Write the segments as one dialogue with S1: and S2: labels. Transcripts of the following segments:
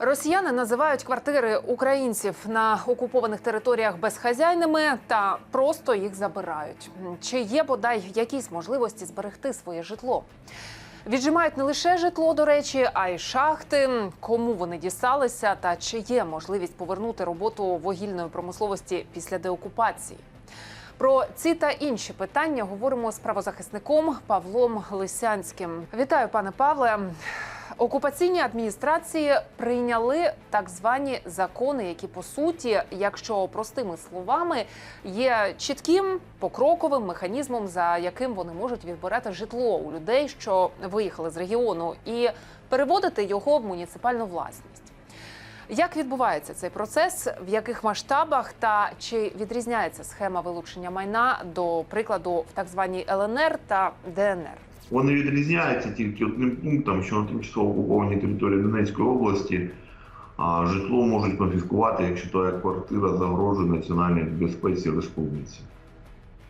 S1: Росіяни називають квартири українців на окупованих територіях безхазяйними та просто їх забирають. Чи є бодай якісь можливості зберегти своє житло? Віджимають не лише житло, до речі, а й шахти. Кому вони дісталися, та чи є можливість повернути роботу вугільної промисловості після деокупації? Про ці та інші питання говоримо з правозахисником Павлом Лисянським. Вітаю, пане Павле. Окупаційні адміністрації прийняли так звані закони, які по суті, якщо простими словами, є чітким покроковим механізмом, за яким вони можуть відбирати житло у людей, що виїхали з регіону, і переводити його в муніципальну власність. Як відбувається цей процес, в яких масштабах та чи відрізняється схема вилучення майна до прикладу в так званій ЛНР та ДНР?
S2: Вони відрізняються тільки одним пунктом, що на тимчасово окупованій території Донецької області житло можуть конфіскувати, якщо твоя квартира загрожує національній безпеці республіці.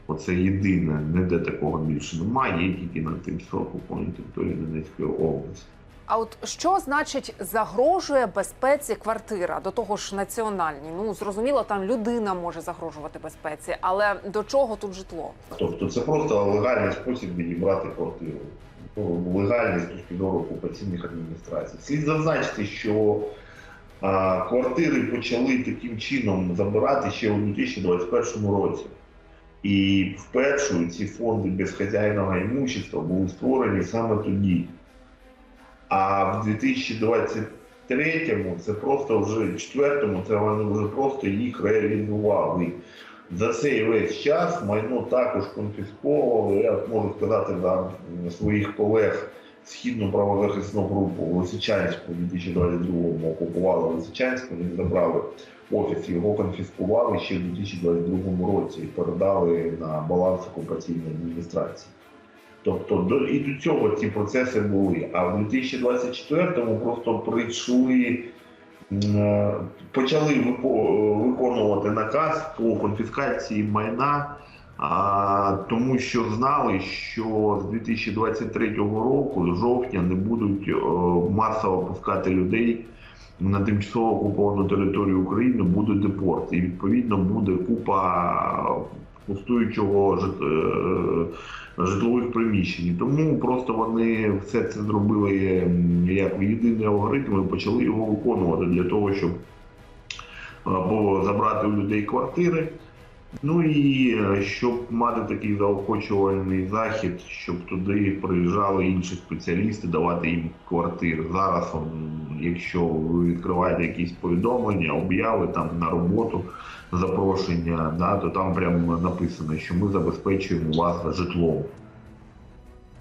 S2: Оце єдине, ніде такого більше немає, є тільки на тимчасово окупованій території Донецької області.
S1: А от що значить загрожує безпеці квартира? До того ж, національній. Ну зрозуміло, там людина може загрожувати безпеці, але до чого тут житло?
S2: Тобто це просто легальний спосіб відібрати квартиру. Ну, Легальний з точки зору окупаційних адміністрацій. Слід зазначити, що а, квартири почали таким чином забирати ще у 2021 році. І вперше ці фонди безхазяйного імущества були створені саме тоді. А в 2023-му це просто вже четвертому, це вони вже просто їх реалізували. За цей весь час майно також конфісковували. Я можу сказати за своїх колег східну правозахисну групу Лисичанську у 2022-му окупували Лисичанськ, вони забрали офіс, його конфіскували ще в 2022 році і передали на баланс окупаційної адміністрації. Тобто до і до цього ці процеси були. А в 2024-му просто прийшли, е, почали виконувати наказ по конфіскації майна, тому що знали, що з 2023 року, з жовтня, не будуть е, масово пускати людей. На тимчасово окуповану територію України буде депорт, і відповідно буде купа пустуючого жит- е, житлових приміщень. Тому просто вони все це зробили як як єдиний алгоритм і почали його виконувати для того, щоб або забрати у людей квартири. Ну і е, щоб мати такий заохочувальний захід, щоб туди приїжджали інші спеціалісти, давати їм квартири. Зараз, якщо ви відкриваєте якісь повідомлення, обяви там на роботу, запрошення, да, то там прямо написано, що ми забезпечуємо вас житлом.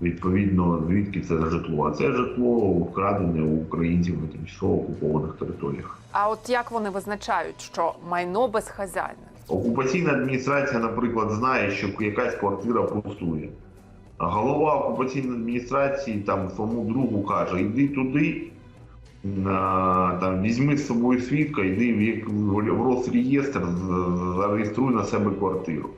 S2: Відповідно, звідки це житло? А це житло вкрадене у українців на тимчасово окупованих територіях.
S1: А от як вони визначають, що майно безхазяйне?
S2: Окупаційна адміністрація, наприклад, знає, що якась квартира пустує. Голова окупаційної адміністрації там своєму другу каже: йди туди, там, візьми з собою свідка, йди в, Росреєстр, зареєструй на себе квартиру.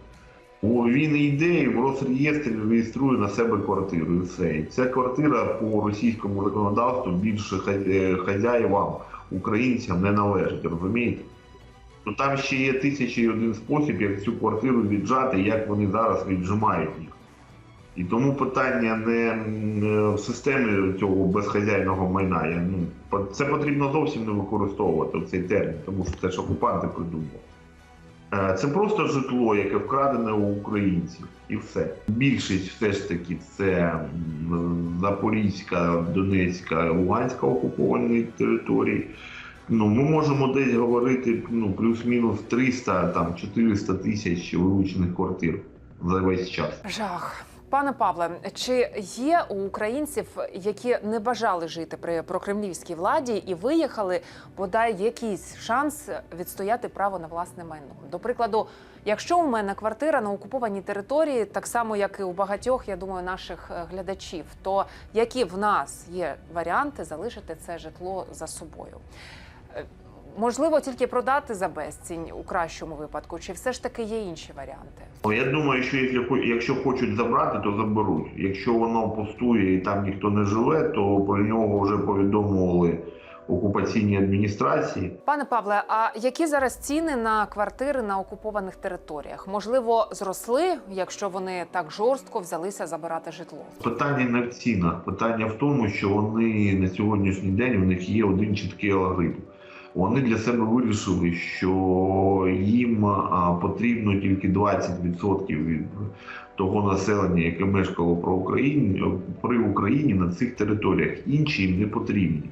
S2: О, він йде і в Росреєстрі реєструє на себе квартиру. І все. І ця квартира по російському законодавству більше хазя- хазяївам, українцям не належить, розумієте? Ну там ще є тисячі і один спосіб, як цю квартиру віджати, як вони зараз віджимають їх. І тому питання не в системі цього безхазяйного майна. Я, ну, це потрібно зовсім не використовувати цей термін, тому що це ж окупанти придумали. Е, Це просто житло, яке вкрадене у українців, і все. Більшість все ж таки це Запорізька, Донецька, Луганська окуповані території. Ну, ми можемо десь говорити ну, плюс-мінус 300, там 400 тисяч вилучених квартир за весь час.
S1: Жах. Пане Павле, чи є у українців, які не бажали жити при прокремлівській владі і виїхали, бодай якийсь шанс відстояти право на власне майно? До прикладу, якщо у мене квартира на окупованій території, так само як і у багатьох, я думаю, наших е, глядачів, то які в нас є варіанти залишити це житло за собою? Е, Можливо, тільки продати за безцінь у кращому випадку, чи все ж таки є інші варіанти?
S2: Ну, Я думаю, що якщо, якщо хочуть забрати, то заберуть. Якщо воно пустує і там ніхто не живе, то про нього вже повідомували окупаційній адміністрації.
S1: Пане Павле, а які зараз ціни на квартири на окупованих територіях? Можливо, зросли, якщо вони так жорстко взялися забирати житло?
S2: Питання не в цінах, питання в тому, що вони на сьогоднішній день у них є один чіткий алгоритм. Вони для себе вирішили, що їм потрібно тільки 20% від того населення, яке мешкало про Україні, при Україні на цих територіях. Інші їм не потрібні.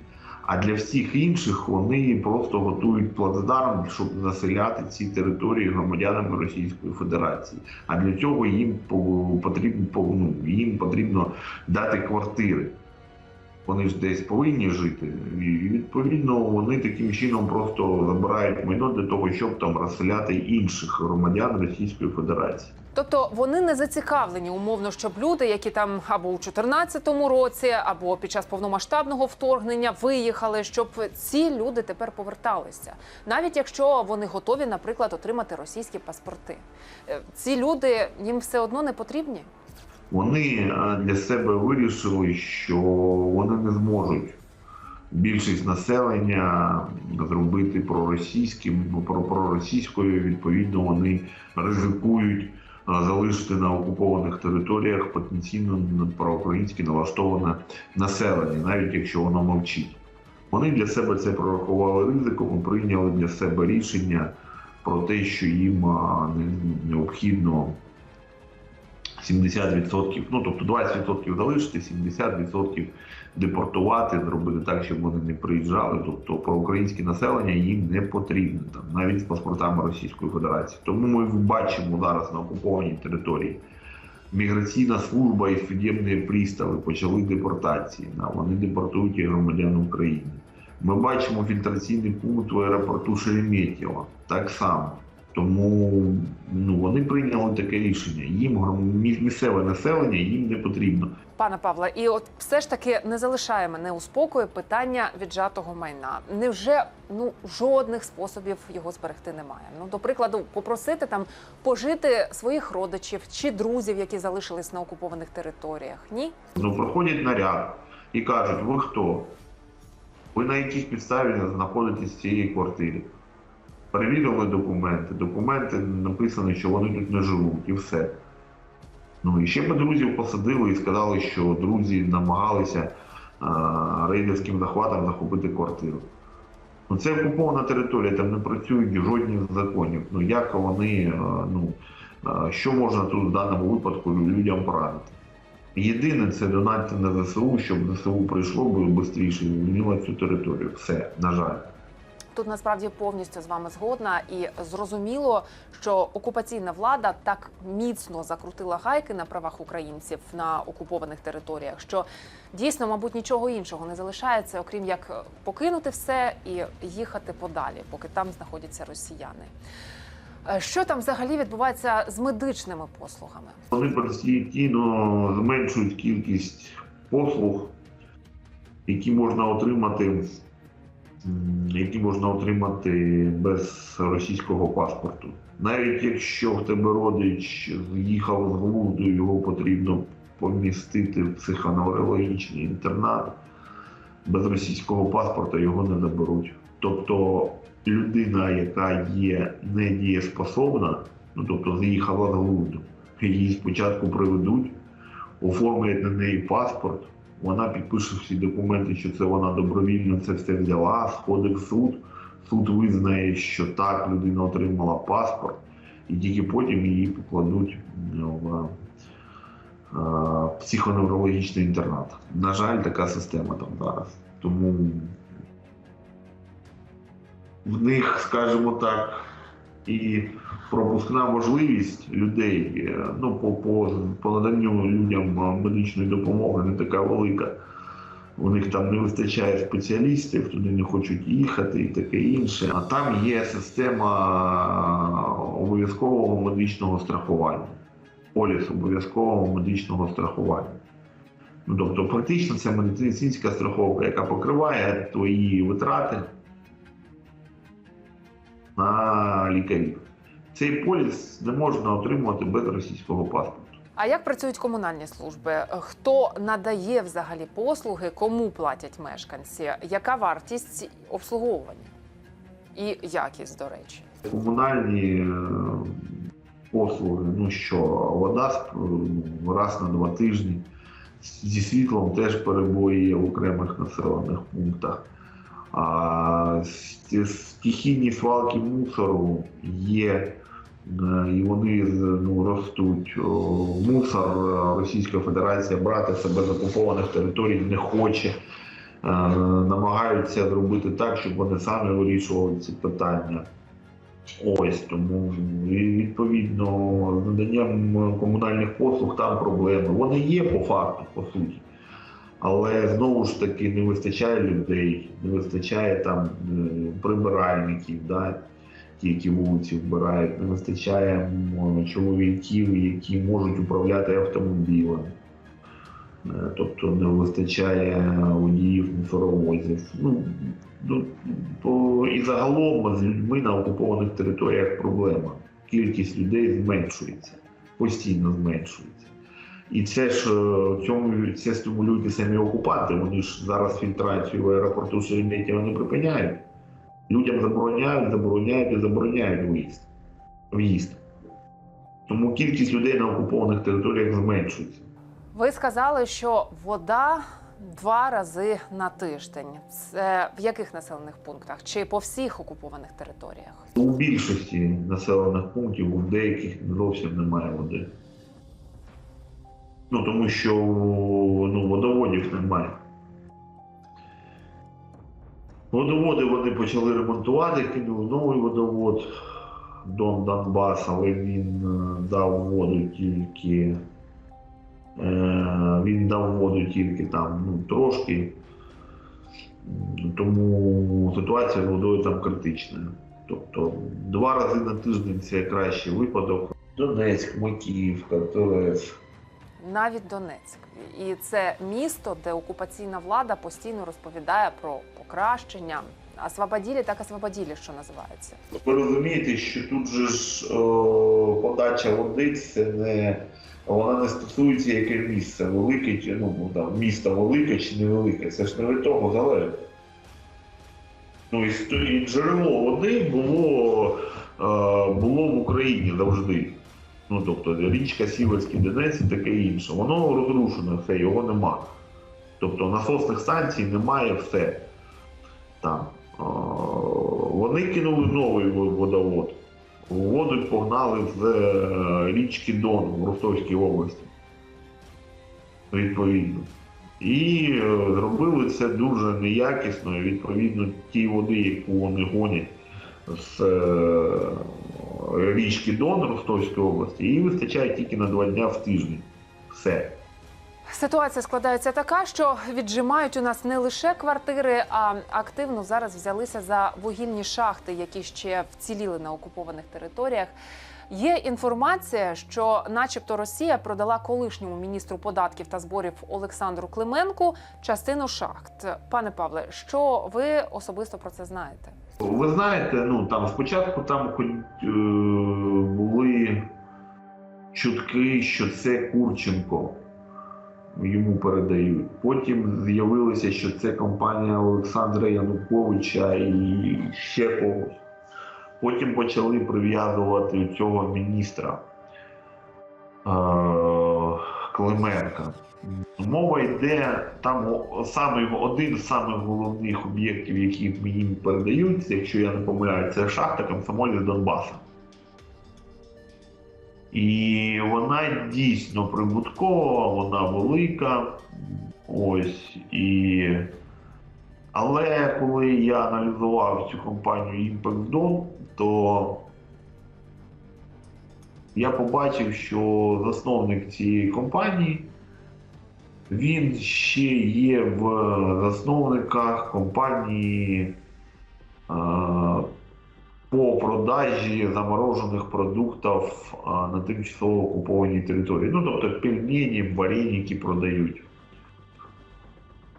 S2: А для всіх інших вони просто готують плацдарм, щоб заселяти ці території громадянами Російської Федерації. А для цього їм по- потрібно ну, їм потрібно дати квартири. Вони ж десь повинні жити, і відповідно вони таким чином просто забирають майно для того, щоб там розселяти інших громадян Російської Федерації.
S1: Тобто вони не зацікавлені умовно, щоб люди, які там або у 2014 році, або під час повномасштабного вторгнення виїхали, щоб ці люди тепер поверталися, навіть якщо вони готові, наприклад, отримати російські паспорти. Е, Ці люди їм все одно не потрібні.
S2: Вони е, для себе вирішили, що вони не зможуть більшість населення зробити проросійським, про проросійською. Відповідно, вони ризикують е, залишити на окупованих територіях потенційно проукраїнськи налаштоване населення, навіть якщо воно мовчить. Вони для себе це прорахували ризиком прийняли для себе рішення про те, що їм необхідно 70%, ну тобто 20% залишити, 70% депортувати, зробити так, щоб вони не приїжджали. Тобто проукраїнське населення їм не потрібно, там, навіть з паспортами Російської Федерації. Тому ми бачимо зараз на окупованій території. Міграційна служба і судебні пристави почали депортації. Вони депортують і громадян України. Ми бачимо фільтраційний пункт в аеропорту Шереметьєво так само. Тому ну, вони прийняли таке рішення. Їм місцеве населення їм не потрібно.
S1: Пане Павле, і от все ж таки не залишає мене у спокою питання віджатого майна. Невже ну жодних способів його зберегти немає? Ну, до прикладу, попросити там пожити своїх родичів чи друзів, які залишились на окупованих територіях? Ні?
S2: Ну, проходять наряд і кажуть, ви хто? Ви на якій підставі знаходитесь в цій квартирі? Перевірили документи. Документи написано, що вони тут не живуть, і все. Ну і ще ми друзів посадили і сказали, що друзі намагалися а, рейдерським захватом захопити квартиру. Ну, це окупована територія, там не працюють жодні законів. Ну як вони, а, ну, а, що можна тут в даному випадку людям порадити? Єдине це донатити на ЗСУ, щоб ЗСУ прийшло би швидше звільнило цю територію. Все, на жаль.
S1: Тут насправді повністю з вами згодна, і зрозуміло, що окупаційна влада так міцно закрутила гайки на правах українців на окупованих територіях, що дійсно, мабуть, нічого іншого не залишається, окрім як покинути все і їхати подалі, поки там знаходяться росіяни. Е, Що там взагалі відбувається з медичними послугами?
S2: Вони постійно зменшують кількість послуг, які можна отримати, які можна отримати без російського паспорту. Навіть якщо в тебе родич з'їхав з глузду, його потрібно помістити в психоневрологічний інтернат, без російського паспорта його не заберуть. Тобто людина, яка є недієспособна, ну тобто з'їхала з глузду, її спочатку приведуть, оформлять на неї паспорт, вона підпише всі документи, що це вона добровільно це все взяла, сходить в суд. Суд визнає, що так, людина отримала паспорт, і тільки потім її покладуть в е, психоневрологічний інтернат. На жаль, така система там зараз. Тому в них, скажімо так, і пропускна можливість людей е, ну, по, по, по наданню людям е, медичної допомоги не така велика. У них там не вистачає спеціалістів, туди не хочуть їхати і таке інше. А там є система е, обов'язкового медичного страхування. Поліс обов'язкового медичного страхування. Ну, тобто, фактично, це медицинська страховка, яка покриває твої витрати на лікарів. Цей поліс не можна отримувати без російського паспорту.
S1: А як працюють комунальні служби? Хто надає взагалі послуги, кому платять мешканці? Яка вартість обслуговування і якість, до речі?
S2: Комунальні е, послуги, ну що, вода ну, раз на два тижні. Зі світлом теж перебої є в окремих населених пунктах. А с- стихійні свалки мусору є, е, і вони ну, ростуть. Мусор е, Російська Федерація брати себе з окупованих територій не хоче. Е, Намагаються зробити так, щоб вони самі вирішували ці питання. Ось тому і відповідно з наданням комунальних послуг там проблеми. Вони є по факту, по суті. Але знову ж таки не вистачає людей, не вистачає там е, прибиральників, да, ті, які вулиці вбирають, не вистачає чоловіків, які можуть управляти автомобілем. Е, Тобто не вистачає водіїв мусоровозів. Ну, ну, то і загалом з людьми на окупованих територіях проблема. Кількість людей зменшується, постійно зменшується. І це ж е, цьому це стимулюють і самі окупанти. Вони ж зараз фільтрацію в аеропорту Шереметьєво не припиняють. Людям забороняють, забороняють і забороняють виїзд. в'їзд. Тому кількість людей на окупованих територіях зменшується.
S1: Ви сказали, що вода два рази на тиждень. Це в яких населених пунктах? Чи по всіх окупованих територіях?
S2: У більшості населених пунктів, у деяких зовсім немає води. Ну тому що ну, водоводів немає. Водоводи вони почали ремонтувати, кинули новий водовод Дон Донбас, але він е, дав воду тільки. Е, він дав воду тільки там ну, трошки. Тому ситуація з водою там критична. Тобто два рази на тиждень це кращий випадок. Донецьк, Макіївка, Торецьк.
S1: Навіть Донецьк, і це місто, де окупаційна влада постійно розповідає про покращення. Освободілі, так освободілі, що називається.
S2: Ви розумієте, що тут же ж о, подача води це не вона не стосується яке місце, велике чи ну ну, там місто велике чи невелике. Це ж не від того залежить. Ну і, і джерело води було, е, було в Україні завжди. Ну тобто річка Сіверський Донець і таке інше. Воно розрушено все, його нема. Тобто насосних станцій немає все там. Вони кинули новий водовод. Воду погнали з е, річки Дон в Ростовській області. Відповідно. І е, зробили це дуже неякісно. Відповідно, ті води, яку вони гонять з е, річки Дон Ростовської області, її вистачає тільки на два дня в тиждень. Все.
S1: Ситуація складається така, що віджимають у нас не лише квартири, а активно зараз взялися за вугільні шахти, які ще вціліли на окупованих територіях. Є інформація, що, начебто, Росія продала колишньому міністру податків та зборів Олександру Клименку частину шахт. Пане Павле, що ви особисто про це знаєте?
S2: Ви знаєте, ну там спочатку там хоч е, були чутки, що це Курченко йому передають. Потім з'явилося, що це компанія Олександра Януковича і ще когось. Потім почали прив'язувати цього міністра е, Клименка. Мова йде там саме один з самих головних об'єктів, які мені передаються, якщо я не помиляю, це шахта комсомолі Донбаса. І вона дійсно прибуткова, вона велика. Ось і. Але коли я аналізував цю компанію Impex Dom, то я побачив, що засновник цієї компанії він ще є в засновниках компанії е, по продажі заморожених продуктів е, на тимчасово окупованій території. Ну, тобто пельмені, вареники продають.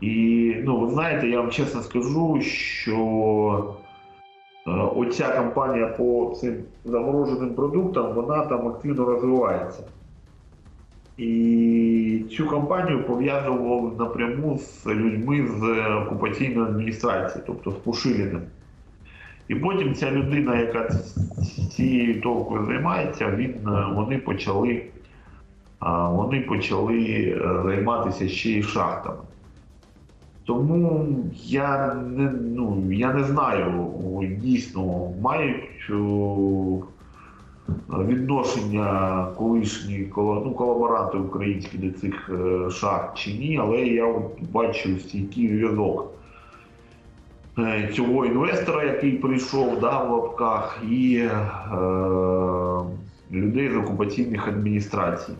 S2: І ну, ви знаєте, я вам чесно скажу, що оця компанія по цим замороженим продуктам, вона там активно розвивається. І цю кампанію пов'язував напряму з людьми з окупаційної адміністрації, тобто з Пушиліним. І потім ця людина, яка цією толкою займається, він, е, вони почали, вони почали е, займатися ще й шахтами. Тому я не, ну, я не знаю, дійсно мають відношення колишні ну, колаборанти українські до цих е, шахт чи ні, але я от бачу стійкий зв'язок е, цього інвестора, який прийшов да, в лапках, і е, людей з окупаційних адміністрацій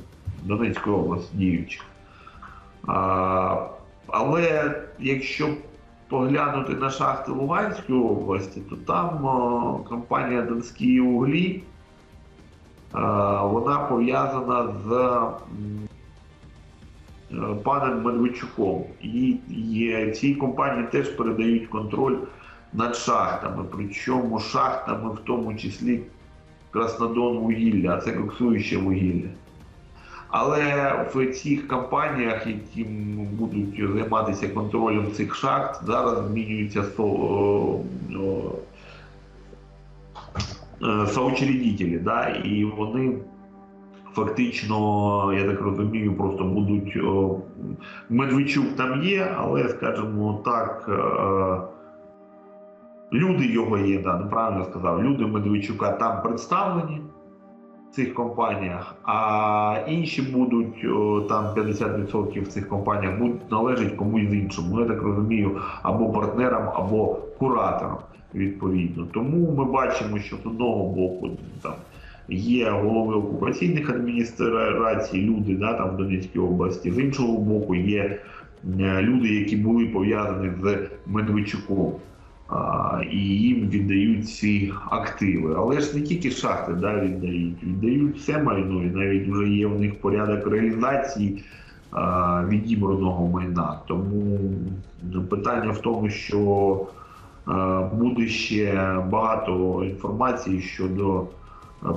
S2: Донецької області діючих. Але якщо поглянути на шахти Луганської області, то там компанія Донські углі е, вона пов'язана з е, паном Медведчуком. І цій компанії теж передають контроль над шахтами, причому шахтами, в тому числі Краснодон вугілля, а це коксуюче вугілля. Але в цих компаніях, які будуть займатися контролем цих шахт, зараз змінюються е, соучредителі, да, і вони фактично, я так розумію, просто будуть. Медведчук там є, але, скажімо так, е, люди його є, да, неправильно сказав, люди Медведчука там представлені цих компаніях, а інші будуть там 50% в цих компаніях будуть належать комусь іншому. Ну, я так розумію, або партнерам, або кураторам відповідно. Тому ми бачимо, що з одного боку там є голови окупаційних адміністрацій, люди да, там в Донецькій області, з іншого боку, є е, люди, які були пов'язані з Медведчуком. І їм віддають ці активи. Але ж не тільки шахти да, віддають, віддають все майно, і навіть вже є в них порядок реалізації а, відібраного майна. Тому ну, питання в тому, що а, буде ще багато інформації щодо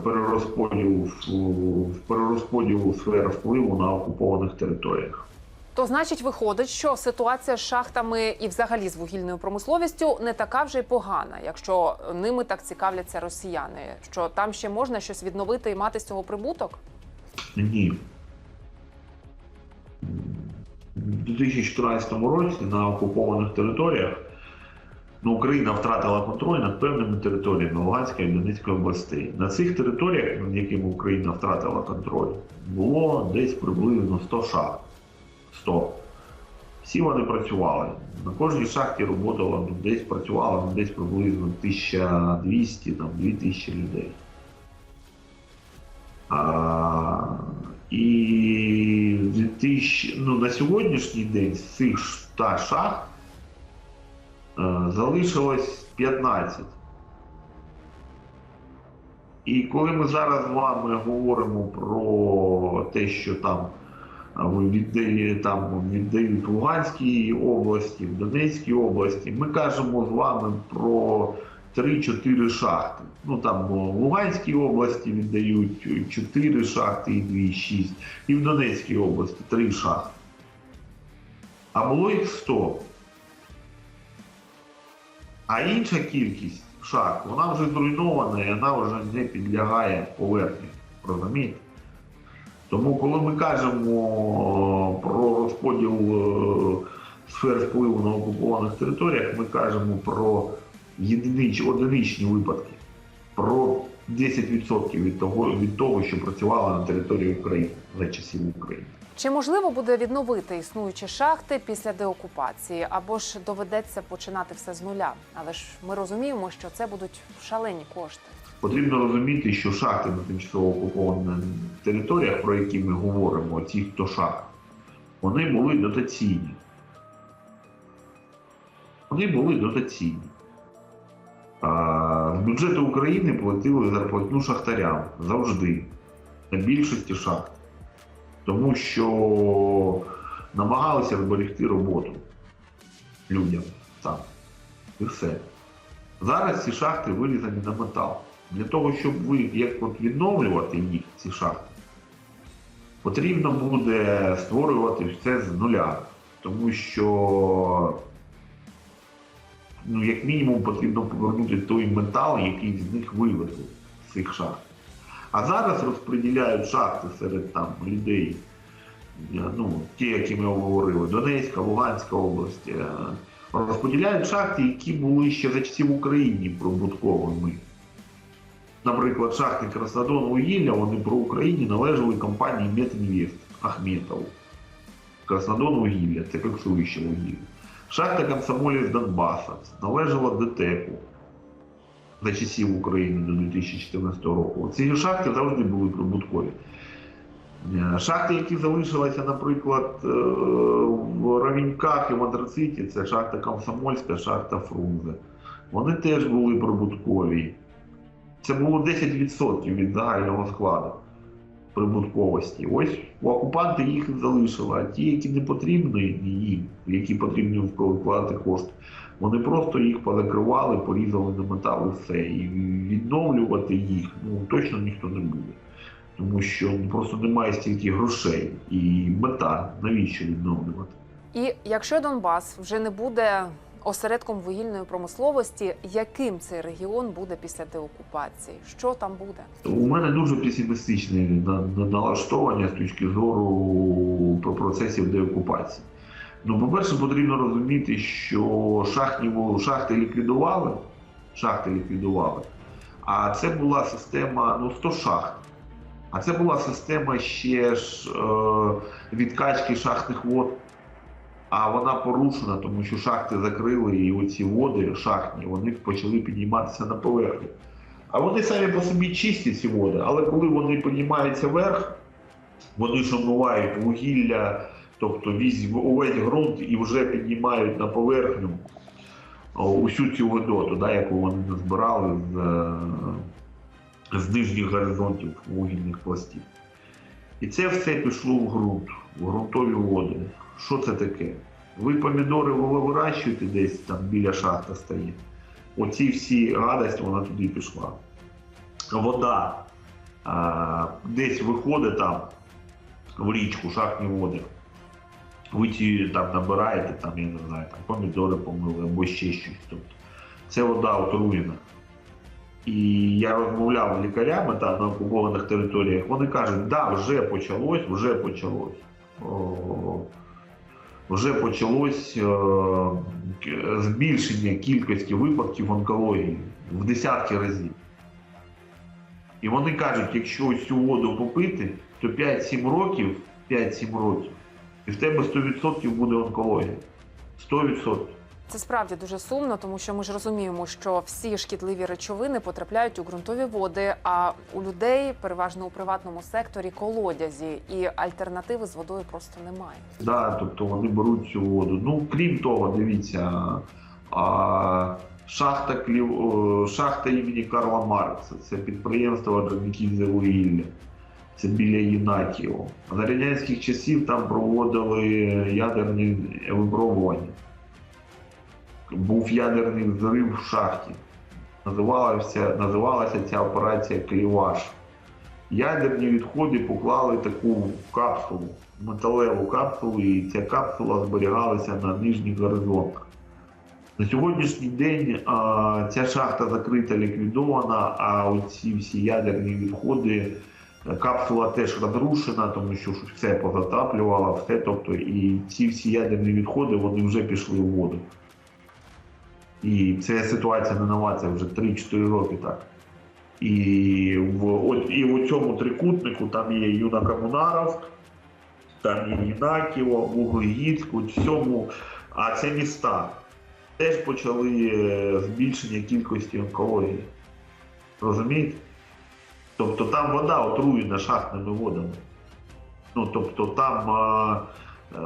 S2: перерозподілу, в- перерозподілу сфер впливу на окупованих територіях.
S1: То значить, виходить, що ситуація з шахтами і взагалі з вугільною промисловістю не така вже й погана, якщо ними так цікавляться росіяни. Що там ще можна щось відновити і мати з цього прибуток?
S2: Ні. У 2014 році на окупованих територіях ну, Україна втратила контроль над певними територіями Луганської і Донецької областей. На цих територіях, над якими Україна втратила контроль, було десь приблизно 100 шахт. 100. Всі вони працювали. На кожній шахті роботало, десь працювало ну, десь приблизно 1200, там, 2000 людей. А, і 2000, ну, на сьогоднішній день з цих 100 шахт е, залишилось 15. І коли ми зараз з вами говоримо про те, що там там віддають Луганській області, в Донецькій області, ми кажемо з вами про 3-4 шахти. Ну там в Луганській області віддають 4 шахти і 2, 6, і в Донецькій області 3 шахти. А було їх 100. А інша кількість шахт, вона вже зруйнована і вона вже не підлягає поверхні. Розумієте? Тому, коли ми кажемо про розподіл е, сфер впливу на окупованих територіях, ми кажемо про єдинич, одиничні випадки, про 10% від того, від того, що працювало на території України за часів України.
S1: Чи можливо буде відновити існуючі шахти після деокупації, або ж доведеться починати все з нуля? Але ж ми розуміємо, що це будуть шалені кошти.
S2: Потрібно розуміти, що шахти на тимчасово окупованих територіях, про які ми говоримо, ці хто шахт, вони були дотаційні. Вони були дотаційні. А, З бюджету України платили зарплатню шахтарям завжди, на більшості шахт. Тому що намагалися зберегти роботу людям там. І все. Зараз ці шахти вирізані на метал. Для того, щоб ви як от відновлювати їх, ці шахти, Потрібно буде створювати все з нуля, тому що, ну, як мінімум, потрібно повернути той метал, який з них вивезли з цих шахт. А зараз розподіляють шахти серед там людей, е, ну, ті, які ми говорили, Донецька, Луганська область. е, Розподіляють шахти, які були ще за часів України прибутковими. Наприклад, шахти Краснодон вугілля, вони про Україні належали компанії Метінвест Ахметову. Краснодон вугілля, це коксуюче вугілля. Шахта Комсомолець Донбаса належала ДТЕКу за часів України до 2014 року. Ці шахти завжди були прибуткові. Е, Шахти, які залишилися, наприклад, е, в Равіньках і в Антрациті, це шахта Комсомольська, шахта Фрунзе. Вони теж були прибуткові. Це було 10% від загального складу прибутковості. Ось окупанти їх залишили, а ті, які не потрібні їм, які потрібні вкладати кошти, вони просто їх позакривали, порізали на метал і все. І відновлювати їх ну, точно ніхто не буде. Тому що ну, просто немає стільки грошей і мета, навіщо відновлювати?
S1: І якщо Донбас вже не буде осередком вугільної промисловості, яким цей регіон буде після деокупації? Що там буде?
S2: У мене дуже песимістичне на- на- налаштовання з точки зору про процесів деокупації. Ну, по-перше, потрібно розуміти, що шахтні шахти ліквідували, шахти ліквідували, а це була система ну, 100 шахт. А це була система ще ж е, відкачки шахтних вод. А вона порушена, тому що шахти закрили, і оці води шахтні вони почали підніматися на поверхню. А вони самі по собі чисті ці води, але коли вони піднімаються вверх, вони ж вугілля, тобто весь, увесь ґрунт і вже піднімають на поверхню усю цю водоту, да, яку вони назбирали з, е, з нижніх горизонтів вугільних пластів. І це все пішло в ґрунт, в ґрунтові води. Що це таке? Ви помідори вирощуєте десь там біля шахта стоїть. Оці всі гадості вона туди пішла. Вода а, десь виходить там в річку, шахтні води. Ви ці там набираєте, там, я не знаю, там помідори помили або ще щось. Тобто, це вода отруєна. І я розмовляв з лікарями там на окупованих територіях. Вони кажуть, да, вже почалось, вже почалось. Вже почалось е, збільшення кількості випадків онкології в десятки разів. І вони кажуть, якщо цю воду попити, то 5-7 років, 5-7 років, і в тебе 100% буде онкологія. 100%.
S1: Це справді дуже сумно, тому що ми ж розуміємо, що всі шкідливі речовини потрапляють у ґрунтові води, а у людей, переважно у приватному секторі, колодязі, і альтернативи з водою просто немає.
S2: Да, тобто вони беруть цю воду. Ну, крім того, дивіться, а, шахта, Клів... шахта імені Карла Маркса, це підприємство вугілля. Це біля Єнакієва. За радянських часів там проводили ядерні випробування. Був ядерний взрив в шахті. Називалася, називалася ця операція Кліваш. Ядерні відходи поклали таку капсулу, металеву капсулу, і ця капсула зберігалася на нижніх горизонтах. На сьогоднішній день а, ця шахта закрита, ліквідована, а оці всі ядерні відходи, капсула теж розрушена, тому що все позатаплювало, все. Тобто, і ці всі ядерні відходи вони вже пішли в воду. І ця ситуація не нова, це вже 3-4 роки так. І в, от, і в цьому трикутнику там є Юна Комунаровськ, там є Єнаківо, Вуглегідськ, у цьому, а це міста. Теж почали е, збільшення кількості онкології. Розумієте? Тобто там вода отруєна шахтними водами. Ну, тобто там, а, е,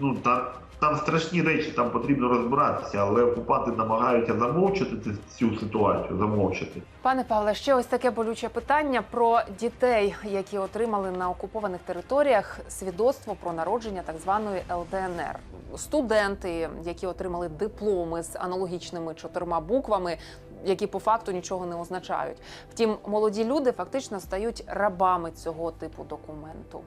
S2: ну, там, там страшні речі, там потрібно розбиратися, але окупанти намагаються замовчати цю ситуацію, замовчати.
S1: Пане Павле, ще ось таке болюче питання про дітей, які отримали на окупованих територіях свідоцтво про народження так званої ЛДНР. Студенти, які отримали дипломи з аналогічними чотирма буквами, які по факту нічого не означають. Втім, молоді люди фактично стають рабами цього типу документу.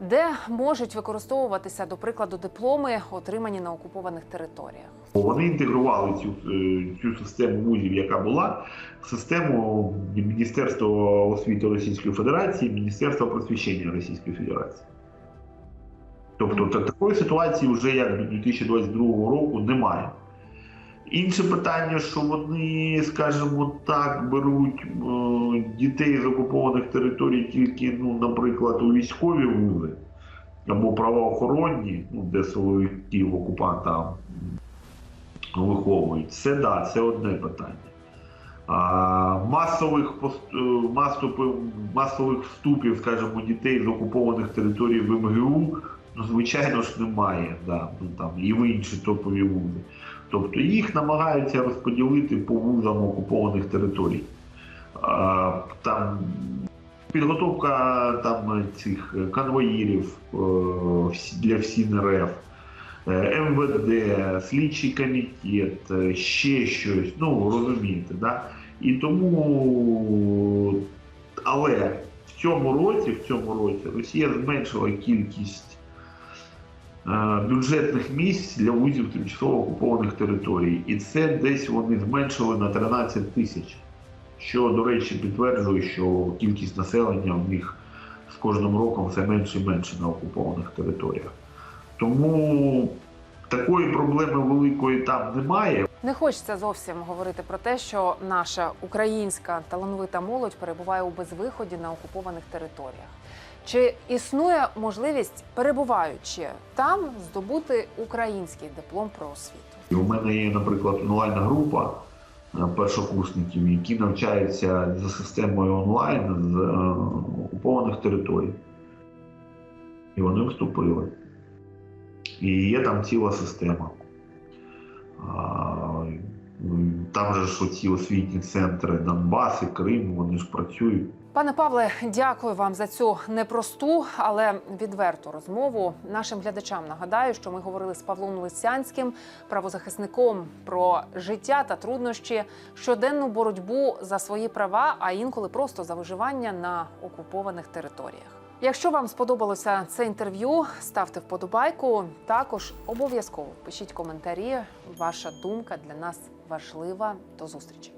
S1: Де можуть використовуватися, до прикладу, дипломи, отримані на окупованих територіях?
S2: Вони інтегрували цю, е, цю систему вузів, яка була, в систему Міністерства освіти Російської Федерації, Міністерства просвіщення Російської Федерації. Тобто та- такої ситуації вже як до 2022 року немає. Інше питання, що вони, скажімо так, беруть е, дітей з окупованих територій тільки, ну, наприклад, у військові вузи або правоохоронні, ну, де силовиків окупанта виховують. Це да, це одне питання. А, масових, е, масових, масових вступів, скажімо, дітей з окупованих територій в МГУ, ну, звичайно ж, немає. Да, ну, там, і в інші топові вузи. Тобто їх намагаються розподілити по вузам окупованих територій. Там підготовка там, цих конвоїрів е, для всін РФ. Е, МВД, слідчий комітет, е, ще щось. Ну розумієте, да? І тому, але в цьому році, в цьому році Росія зменшила кількість бюджетних місць для вузів тимчасово окупованих територій. І це десь вони зменшили на 13 тисяч. Що, до речі, підтверджує, що кількість населення в них з кожним роком все менше і менше на окупованих територіях. Тому такої проблеми великої там немає.
S1: Не хочеться зовсім говорити про те, що наша українська талановита молодь перебуває у безвиході на окупованих територіях. Чи існує можливість, перебуваючи там, здобути український диплом про освіту?
S2: У мене є, наприклад, онлайн група е, першокурсників, які навчаються за системою онлайн з е, окупованих територій. І вони вступили. І є там ціла система. Там же ж оці освітні центри Донбас і Крим, вони ж працюють.
S1: Пане Павле, дякую вам за цю непросту, але відверту розмову. Нашим глядачам нагадаю, що ми говорили з Павлом Лисянським, правозахисником про життя та труднощі, щоденну боротьбу за свої права, а інколи просто за виживання на окупованих територіях. Якщо вам сподобалося це інтерв'ю, ставте вподобайку. Також обов'язково пишіть коментарі. Ваша думка для нас важлива. До зустрічі.